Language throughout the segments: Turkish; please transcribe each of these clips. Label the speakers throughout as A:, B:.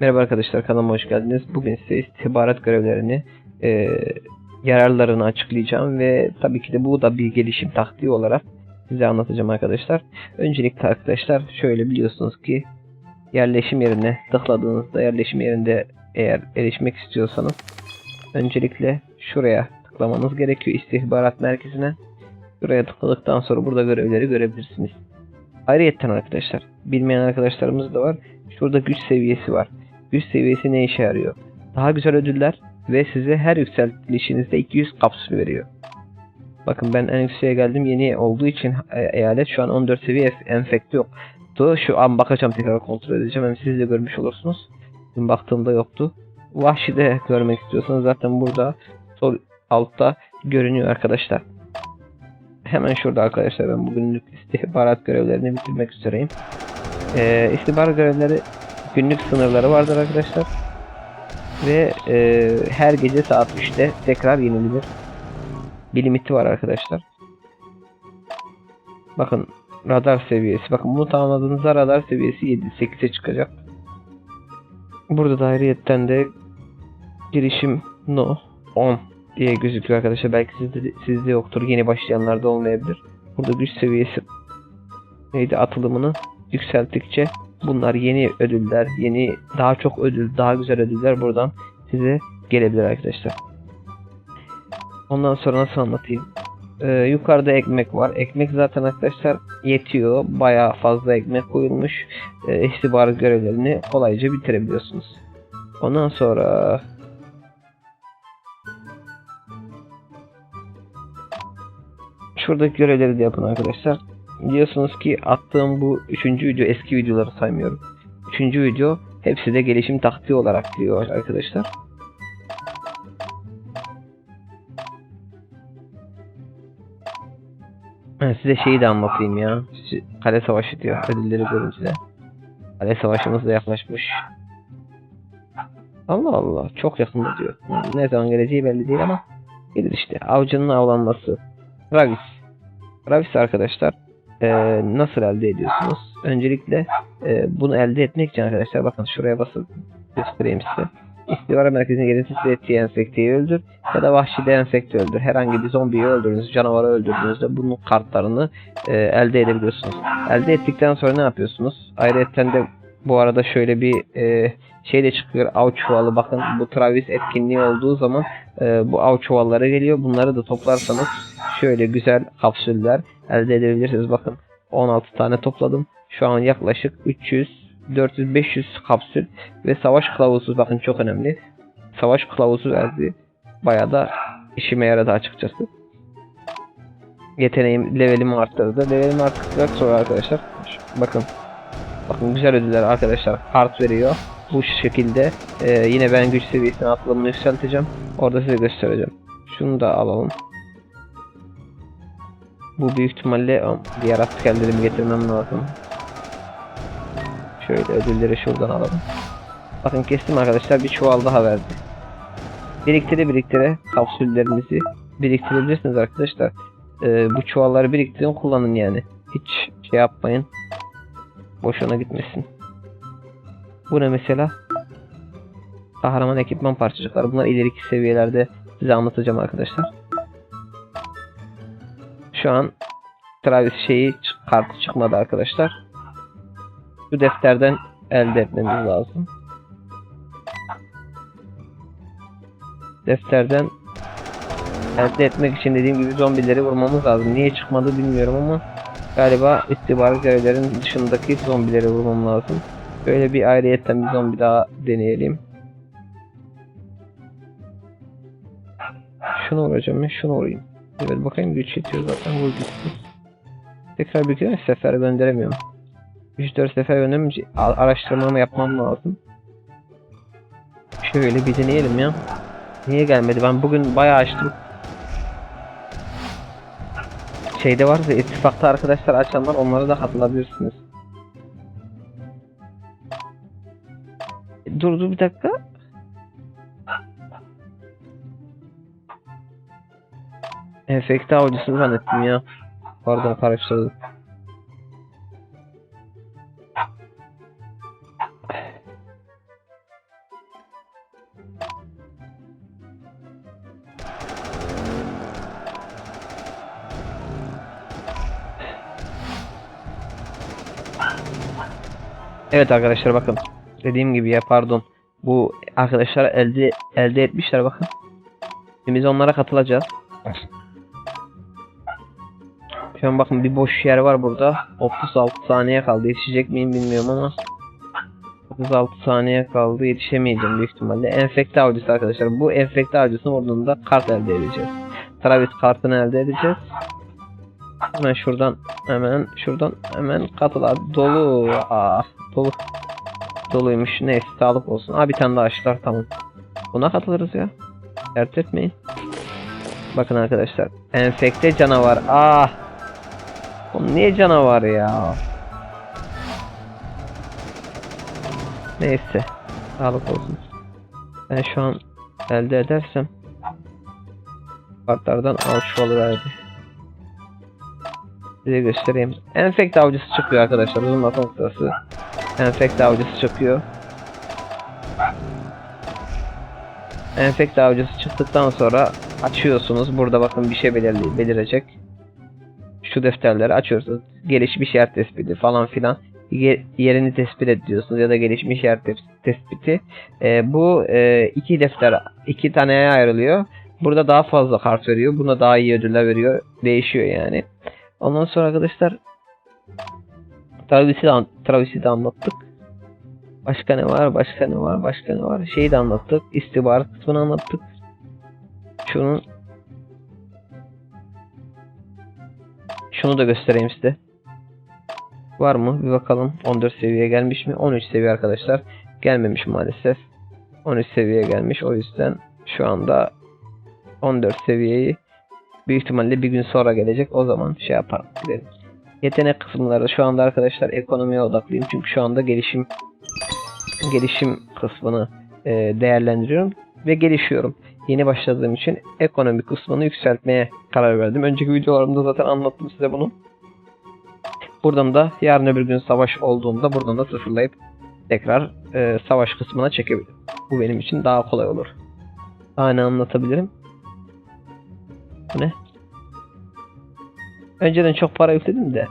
A: Merhaba arkadaşlar kanalıma hoş geldiniz. Bugün size istihbarat görevlerini, e, yararlarını açıklayacağım ve tabii ki de bu da bir gelişim taktiği olarak size anlatacağım arkadaşlar. Öncelikle arkadaşlar şöyle biliyorsunuz ki yerleşim yerine tıkladığınızda yerleşim yerinde eğer erişmek istiyorsanız öncelikle şuraya tıklamanız gerekiyor istihbarat merkezine. Şuraya tıkladıktan sonra burada görevleri görebilirsiniz. Ayrıca arkadaşlar bilmeyen arkadaşlarımız da var. Şurada güç seviyesi var. Güç seviyesi ne işe yarıyor? Daha güzel ödüller ve size her yükselişinizde 200 kapsül veriyor. Bakın ben en yükseğe geldim yeni olduğu için e, eyalet şu an 14 seviye enfekte yok. Şu an bakacağım tekrar kontrol edeceğim. Hem siz de görmüş olursunuz. Dün baktığımda yoktu. Vahşi'de görmek istiyorsanız zaten burada sol altta görünüyor arkadaşlar. Hemen şurada arkadaşlar ben bugünlük istihbarat görevlerini bitirmek üzereyim. Ee, istihbarat görevleri günlük sınırları vardır arkadaşlar. Ve e, her gece saat 3'te tekrar yenilenir. Bir limiti var arkadaşlar. Bakın radar seviyesi. Bakın bunu tamamladığınızda radar seviyesi 7-8'e çıkacak. Burada da ayrıyetten de girişim no 10 diye gözüküyor arkadaşlar. Belki sizde, sizde yoktur. Yeni başlayanlarda olmayabilir. Burada güç seviyesi neydi atılımını yükselttikçe bunlar yeni ödüller, yeni daha çok ödül, daha güzel ödüller buradan size gelebilir arkadaşlar. Ondan sonra nasıl anlatayım? Ee, yukarıda ekmek var. Ekmek zaten arkadaşlar yetiyor. Bayağı fazla ekmek koyulmuş. Ee, istihbarat görevlerini kolayca bitirebiliyorsunuz. Ondan sonra şuradaki görevleri de yapın arkadaşlar. Biliyorsunuz ki attığım bu üçüncü video eski videoları saymıyorum. Üçüncü video hepsi de gelişim taktiği olarak giriyor arkadaşlar. Ben size şeyi de anlatayım ya. Kale savaşı diyor ödülleri görünce de. Kale savaşımız da yaklaşmış. Allah Allah çok yakında diyor. Ne zaman geleceği belli değil ama gelir işte. Avcının avlanması. Ravis. Ravis arkadaşlar e, nasıl elde ediyorsunuz? Öncelikle e, bunu elde etmek için arkadaşlar bakın şuraya basıp göstereyim size. İstihbarat merkezine gelin size ettiği enfekteyi öldür ya da vahşi de enfekte öldür. Herhangi bir zombiyi öldürdüğünüz, canavarı öldürdüğünüzde bunun kartlarını e, elde edebiliyorsunuz. Elde ettikten sonra ne yapıyorsunuz? Ayrıca de bu arada şöyle bir e, şey de çıkıyor. Av çuvalı bakın bu Travis etkinliği olduğu zaman e, bu av çuvalları geliyor. Bunları da toplarsanız şöyle güzel kapsüller elde edebilirsiniz. Bakın 16 tane topladım. Şu an yaklaşık 300 400 500 kapsül ve savaş kılavuzu bakın çok önemli. Savaş kılavuzu verdi. Bayağı da işime yaradı açıkçası. Yeteneğim levelimi arttırdı. Levelimi arttıktan sonra arkadaşlar bakın bakın güzel ödüller arkadaşlar kart veriyor. Bu şekilde e, yine ben güç seviyesini atlamını yükselteceğim. Orada size göstereceğim. Şunu da alalım. Bu büyük ihtimalle diğer askerlerimi getirmem lazım. Şöyle ödülleri şuradan alalım. Bakın kestim arkadaşlar bir çuval daha verdi. Biriktire biriktire kapsüllerimizi biriktirebilirsiniz arkadaşlar. Ee, bu çuvalları biriktirin kullanın yani. Hiç şey yapmayın. Boşuna gitmesin. Bu ne mesela? Kahraman ekipman parçacıkları. Bunlar ileriki seviyelerde size anlatacağım arkadaşlar. Şu an Travis şeyi kartı çıkmadı arkadaşlar. Şu defterden elde etmemiz lazım. Defterden elde etmek için dediğim gibi zombileri vurmamız lazım. Niye çıkmadı bilmiyorum ama galiba istihbarat görevlerin dışındaki zombileri vurmam lazım. Böyle bir ayrıyetten bir zombi daha deneyelim. Şunu vuracağım ya şunu vurayım. Evet bakayım güç yetiyor zaten vur gitsin. Tekrar bir kere sefer gönderemiyorum. 3-4 sefer göndermeyince araştırmamı yapmam lazım. Şöyle bir deneyelim ya. Niye gelmedi? Ben bugün bayağı açtım. Şeyde varsa ittifakta arkadaşlar açanlar onlara da katılabilirsiniz. Dur dur bir dakika. Enfekte avcısını zannettim ya. Pardon karıştırdım. Evet arkadaşlar bakın. Dediğim gibi ya pardon. Bu arkadaşlar elde elde etmişler bakın. Biz onlara katılacağız. An bakın bir boş yer var burada. 36 saniye kaldı. Yetişecek miyim bilmiyorum ama 36 saniye kaldı. Yetişemeyeceğim büyük ihtimalle. Enfekte avcısı arkadaşlar. Bu enfekte avcısının oradan kart elde edeceğiz. Travis kartını elde edeceğiz. Hemen şuradan hemen şuradan hemen katıl. Dolu. Aa, dolu. Doluymuş. Neyse sağlık olsun. Aa bir tane daha açtılar tamam. Buna katılırız ya. Dert etmeyin. Bakın arkadaşlar. Enfekte canavar. Ah. Bu niye canavar ya? Neyse. Sağlık olsun. Ben şu an elde edersem kartlardan al şu verdi. Size göstereyim. Enfekte avcısı çıkıyor arkadaşlar. Uzun laf noktası. Enfekte avcısı çıkıyor. Enfekte avcısı çıktıktan sonra açıyorsunuz. Burada bakın bir şey belirli, belirecek. Şu defterleri açıyorsunuz. Gelişmiş yer tespiti falan filan. Ye- yerini tespit ediyorsunuz ya da gelişmiş yer tes- tespiti. Ee, bu e, iki defter iki taneye ayrılıyor. Burada daha fazla kart veriyor. Buna daha iyi ödüller veriyor. Değişiyor yani. Ondan sonra arkadaşlar Travis'i de, Travis'i de anlattık. Başka ne var? Başka ne var? Başka ne var? Şeyi de anlattık. İstihbarat kısmını anlattık. Şunun Şunu da göstereyim size. Var mı? Bir bakalım. 14 seviyeye gelmiş mi? 13 seviye arkadaşlar. Gelmemiş maalesef. 13 seviyeye gelmiş. O yüzden şu anda 14 seviyeyi büyük ihtimalle bir gün sonra gelecek. O zaman şey yaparım. Gidelim. Yetenek kısımları şu anda arkadaşlar ekonomiye odaklıyım. Çünkü şu anda gelişim gelişim kısmını e, değerlendiriyorum ve gelişiyorum. Yeni başladığım için ekonomi kısmını yükseltmeye karar verdim. Önceki videolarımda zaten anlattım size bunu. Buradan da yarın öbür gün savaş olduğunda buradan da sıfırlayıp tekrar e, savaş kısmına çekebilirim. Bu benim için daha kolay olur. Daha ne anlatabilirim? Bu ne? Önceden çok para yükledim de.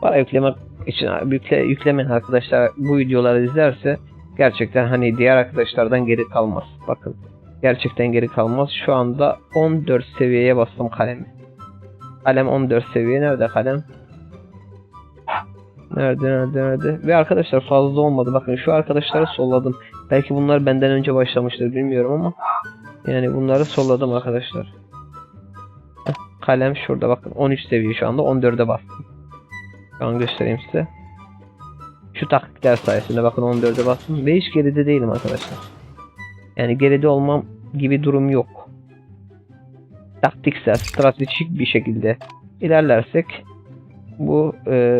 A: Para yüklemek için yükle, yüklemeyen arkadaşlar bu videoları izlerse gerçekten hani diğer arkadaşlardan geri kalmaz. Bakın gerçekten geri kalmaz. Şu anda 14 seviyeye bastım kalemi. Kalem 14 seviye. Nerede kalem? Nerede nerede nerede? Ve arkadaşlar fazla olmadı. Bakın şu arkadaşları solladım. Belki bunlar benden önce başlamıştır bilmiyorum ama yani bunları solladım arkadaşlar. Kalem şurada bakın 13 seviye şu anda 14'e bastım. Şu an göstereyim size. Şu taktikler sayesinde bakın 14'e bastım ve hiç geride değilim arkadaşlar. Yani geride olmam gibi durum yok. Taktiksel, stratejik bir şekilde ilerlersek bu e,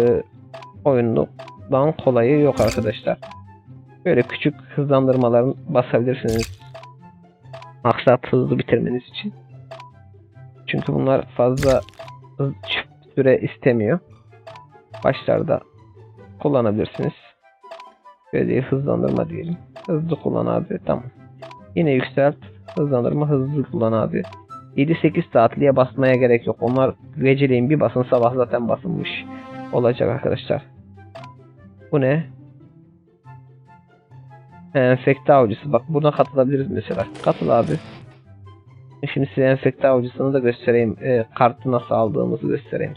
A: oyundan kolayı yok arkadaşlar. Böyle küçük hızlandırmaların basabilirsiniz. Maksat hızlı bitirmeniz için. Çünkü bunlar fazla süre istemiyor. Başlarda kullanabilirsiniz. Böyle değil, hızlandırma diyelim. Hızlı kullan abi. Tamam. Yine yükselt. Hızlandırma hızlı kullan abi. 7-8 saatliğe basmaya gerek yok. Onlar geceleyin bir basın sabah zaten basılmış olacak arkadaşlar. Bu ne? Enfekte avcısı. Bak buna katılabiliriz mesela. Katıl abi. Şimdi size enfekte avcısını da göstereyim. E, kartı nasıl aldığımızı göstereyim.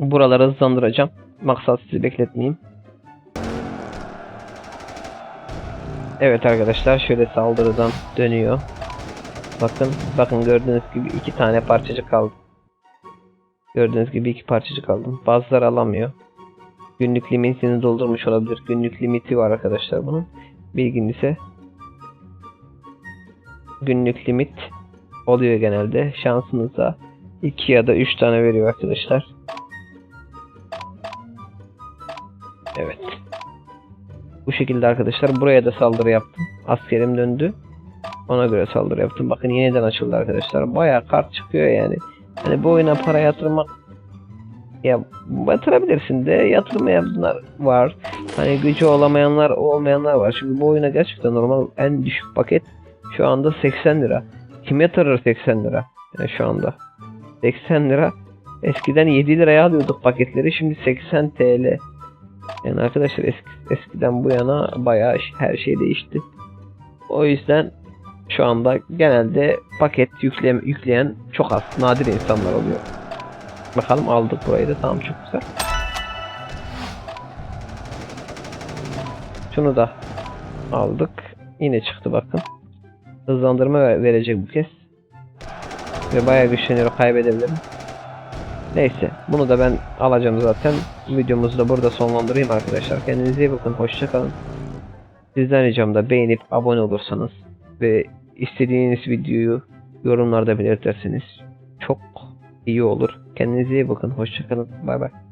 A: Buraları hızlandıracağım. Maksat sizi bekletmeyeyim. Evet arkadaşlar şöyle saldırıdan dönüyor. Bakın bakın gördüğünüz gibi iki tane parçacık kaldı. Gördüğünüz gibi iki parçacık aldım. Bazıları alamıyor. Günlük limitini doldurmuş olabilir. Günlük limiti var arkadaşlar bunun. Bilgin ise günlük limit oluyor genelde. Şansınıza 2 ya da 3 tane veriyor arkadaşlar. Evet. Bu şekilde arkadaşlar buraya da saldırı yaptım. Askerim döndü. Ona göre saldırı yaptım. Bakın yeniden açıldı arkadaşlar. Bayağı kart çıkıyor yani. Hani bu oyuna para yatırmak ya yatırabilirsin de yatırmayanlar var. Hani gücü olamayanlar olmayanlar var. Şimdi bu oyuna gerçekten normal en düşük paket şu anda 80 lira. Kim yatırır 80 lira? Yani şu anda. 80 lira Eskiden 7 liraya alıyorduk paketleri şimdi 80 TL. Yani arkadaşlar eski, eskiden bu yana bayağı her şey değişti. O yüzden şu anda genelde paket yükle, yükleyen çok az nadir insanlar oluyor. Bakalım aldık burayı da tamam çok güzel. Şunu da aldık. Yine çıktı bakın. Hızlandırma ver- verecek bu kez. Ve bayağı güçleniyor kaybedebilirim. Neyse bunu da ben alacağım zaten. Videomuzu da burada sonlandırayım arkadaşlar. Kendinize iyi bakın. Hoşçakalın. Sizden ricam da beğenip abone olursanız ve istediğiniz videoyu yorumlarda belirtirseniz çok iyi olur. Kendinize iyi bakın. Hoşçakalın. Bay bay.